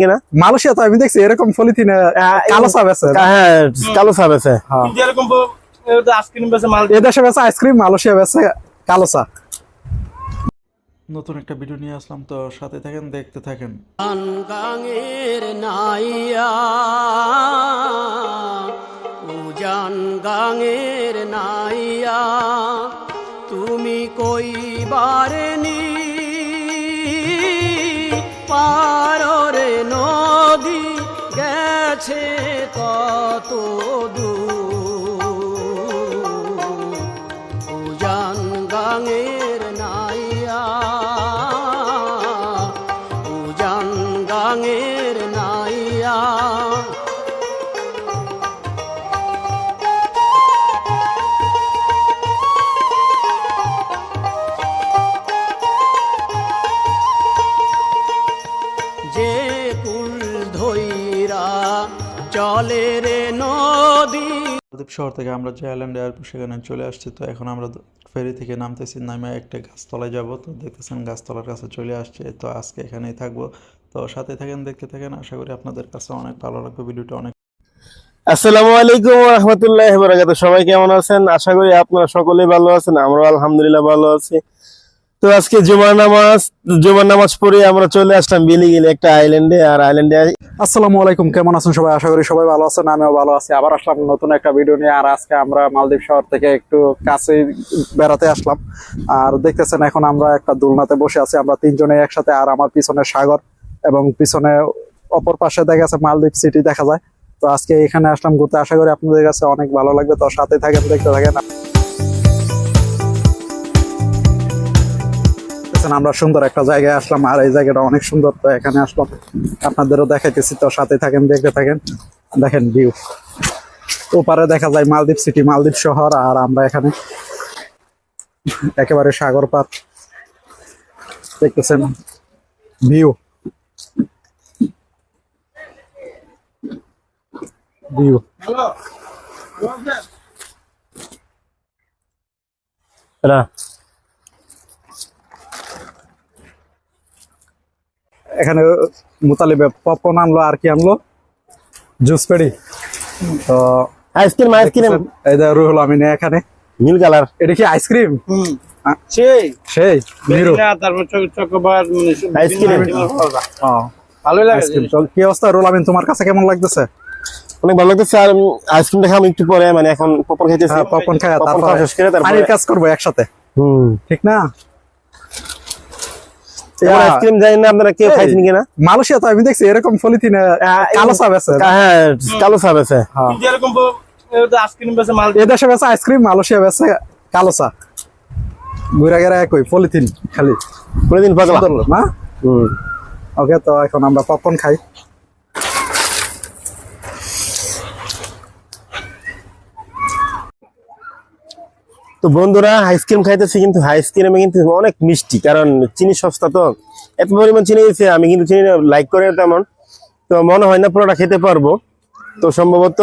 কিনা মালয়েশিয়া তো আমি দেখছি এরকম পলিথিনে কালো চা বেছে হ্যাঁ কালো চা বেছে এরকম আইসক্রিম বেছে মাল বেছে আইসক্রিম মালয়েশিয়া বেছে কালো চা নতুন একটা ভিডিও নিয়ে আসলাম তো সাথে থাকেন দেখতে থাকেন। গাঙের নাইয়া উজান গাঙের নাইয়া তুমি কইবারে নি নদী গেছে কত দূর। উজান গাঙের নাইয়া উজান গাঙের নাইয়া। যে কুল চলে রে নদী। শহর থেকে আমরা যে আইল্যান্ড এয়ারপোর্ট সেখানে চলে আসছি তো এখন আমরা ফেরি থেকে নামতেছি নামে একটা গাছতলায় যাব। তো দেখতেছেন গাছতলার কাছে চলে আসছে তো আজকে এখানেই থাকব। তো সাথে থাকেন দেখতে থাকেন আশা করি আপনাদের কাছে অনেক ভালো লাগবে ভিডিওটা অনেক আসসালামু আলাইকুম রহমতুল্লাহ বরাকাত সবাই কেমন আছেন? আশা করি আপনারা সকলেই ভালো আছেন আমরা আলহামদুলিল্লাহ ভালো আছি। তো আজকে জুমার নামাজ জুমার নামাজ পড়ে আমরা চলে আসলাম বিলিগিল একটা আইল্যান্ডে আর আইল্যান্ডে আসসালামু আলাইকুম, কেমন আছেন সবাই? আশা করি সবাই ভালো আছেন, আমিও ভালো আছি। আবার আসলাম নতুন একটা ভিডিও নিয়ে, আর আজকে আমরা মালদ্বীপ শহর থেকে একটু কাছে বেড়াতে আসলাম। আর দেখতেছেন, এখন আমরা একটা দোলনাতে বসে আছি। আমরা তিনজনে একসাথে, আর আমার পিছনে সাগর এবং পিছনে অপর পাশে দেখা যাচ্ছে মালদ্বীপ সিটি দেখা যায়। তো আজকে এখানে আসলাম ঘুরতে। আশা করি আপনাদের কাছে অনেক ভালো লাগবে। তো সাথে থাকেন, দেখতে থাকেন। দেখতেছেন আমরা সুন্দর একটা জায়গায় আসলাম, আর এই জায়গাটা অনেক সুন্দর তো এখানে আসলাম। আপনাদেরও দেখাইতেছি তো, সাথে থাকেন, দেখতে থাকেন। দেখেন ভিউ ওপারে দেখা যায় মালদ্বীপ সিটি মালদ্বীপ শহর, আর আমরা এখানে একেবারে সাগর পার দেখতেছেন ভিউ ভিউ এরা এখানে মুতালিবে পপকর্ন আনলো আর কি আনলো? জুস পেড়ি। তো আইসক্রিম আইসক্রিম এই যে রুহুল আমিন এখানে। নীল কালার। এটা কি আইসক্রিম সেই। সেই মিরু না তারপর চক- চকোবার মানে আইসক্রিম। ভালোই লাগে কি অবস্থা রুহুল আমিন তোমার কাছে কেমন লাগতেছে? অনেক ভালো লাগতেছে আর আইসক্রিম দেখাম একটু পরে মানে এখন পপকর্ন খাইতেছি। হ্যাঁ পপকর্ন খায় তারপর খাওয়া শেষ করে তারপরে পানির কাজ করব একসাথে। হুম। ঠিক না? আইসক্রিম জানি না আপনারা কেউ খাইছেন কিনা মালয়েশিয়া তো আমি দেখছি এরকম পলিথিনে কালো হ্যাঁ কালো চা বেছে এরকম আইসক্রিম বেছে মাল এ বেছে আইসক্রিম মালয়েশিয়া বেছে কালো চা ঘুরা গেরা একই পলিথিন খালি। পলিথিন না? ওকে তো এখন আমরা পপকর্ন খাই। তো বন্ধুরা আইসক্রিম খাইতেছি কিন্তু আইসক্রিমে কিন্তু অনেক মিষ্টি কারণ চিনি সস্তা তো। এত পরিমাণ চিনি দিয়েছে আমি কিন্তু চিনি লাইক করে না তেমন। তো মনে হয় না পুরোটা খেতে পারব। তো সম্ভবত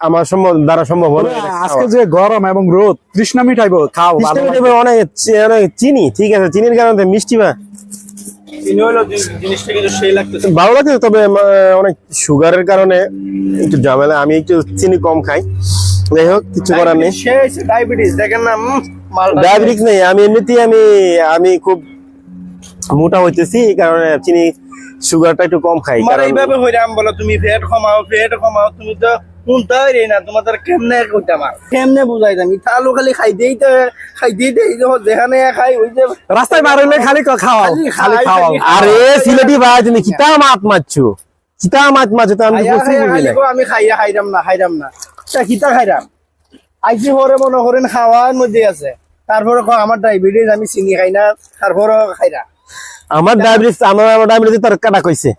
আমার সম্ভব দ্বারা সম্ভব হবে আজকে যে গরম এবং রোদ তৃষ্ণা মিঠাইবো খাও অনেক অনেক চিনি ঠিক আছে? চিনির কারণে মিষ্টি বা ভালো লাগে তবে অনেক সুগারের কারণে একটু ঝামেলা। আমি একটু চিনি কম খাই। যাই হোক কিছু করার নেই। ডায়াবেটিস দেখেন না ডায়াবেটিস নেই। আমি এমনিতেই আমি আমি খুব মোটা হইতেছি এই কারণে চিনি সুগারটা একটু কম খাই কারণ এইভাবে হইরাম বলো তুমি ফেট কমাও ফেট কমাও তুমি তো রে না তোমার তার কেমনে কইতাম আর কেমনে বুঝাই দাম? ইতা আলু খালি খাই দেই তো খাই দেই দেই যখন খাই ওই যে রাস্তায় বার হইলে খালি খাওয়াও খালি খাওয়াও। আরে সিলেটি ভাই তুমি কিতা মাত মারছো? কিতা মাত মারছো? তো আমি বুঝি আমি খাইয়া খাইরাম না খাইরাম না। তা কিতা খাইরাম। আইসি হরে মনে করেন খাওয়ার মধ্যে আছে। তারপরে আমার ডায়াবেটিস আমি চিনি খাই না। তারপরে খাইরা। আমার ডায়াবেটিস আমার আমার ডায়াবেটিস তোর কাটা কইছে?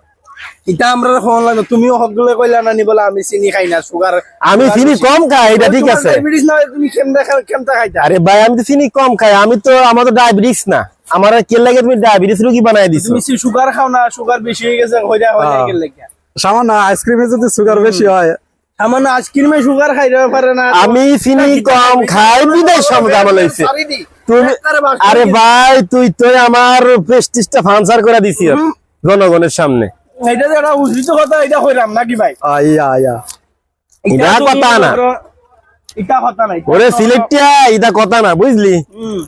ইটা আমরা ফোন লাগবে তুমিও সকলে কইলা না আমি চিনি খাই না সুগার আমি চিনি কম খাই এটা ঠিক আছে। ডায়াবেটিস না তুমি কেমনে কেমটা খাইতা? আরে ভাই আমি তো চিনি কম খাই আমি তো আমার তো ডায়াবেটিস না। আমার কে লাগে তুমি ডায়াবেটিস রোগী বানাই দিছো? তুমি সুগার খাও না সুগার বেশি হয়ে গেছে হইরা হইরা হ্যাঁ। গেলে সামান্য আইসক্রিমে যদি সুগার বেশি হয় আইসক্রিমে সুগার খাইতে পারে না। আমি চিনি কম খাই বিদায় সব দাম লইছে। আরে ভাই তুই তুই আমার প্রেস্টিজটা ফান্সার করে দিছি জনগণের সামনে। এটা যে একটা উচিত কথা এটা হইলাম নাকি ভাই? আইয়া আইয়া এটা কথা না। এটা কথা নাই। ওরে সিলেক্টিয়া এটা কথা না বুঝলি? হুম।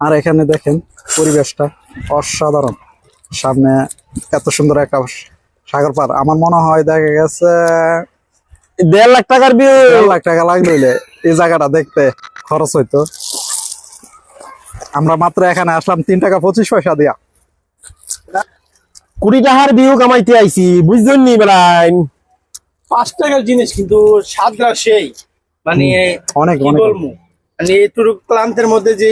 আর এখানে দেখেন পরিবেশটা অসাধারণ। সামনে এত সুন্দর একটা সাগর পার। আমার মনে হয় দেখা গেছে দেড় লাখ টাকার বিয়ে দেড় লাখ টাকা লাগল হইলে এই জায়গাটা দেখতে খরচ হইতো। আমরা মাত্র এখানে আসলাম তিন টাকা পঁচিশ পয়সা দিয়া। কুড়ি টাকার বিহু কামাইতে আইছি বুঝলেন নি বেলাইন? পাঁচ টাকার জিনিস কিন্তু স্বাদটা সেই। মানে অনেক অনেক। মানে এটুকু ক্লান্তের মধ্যে যে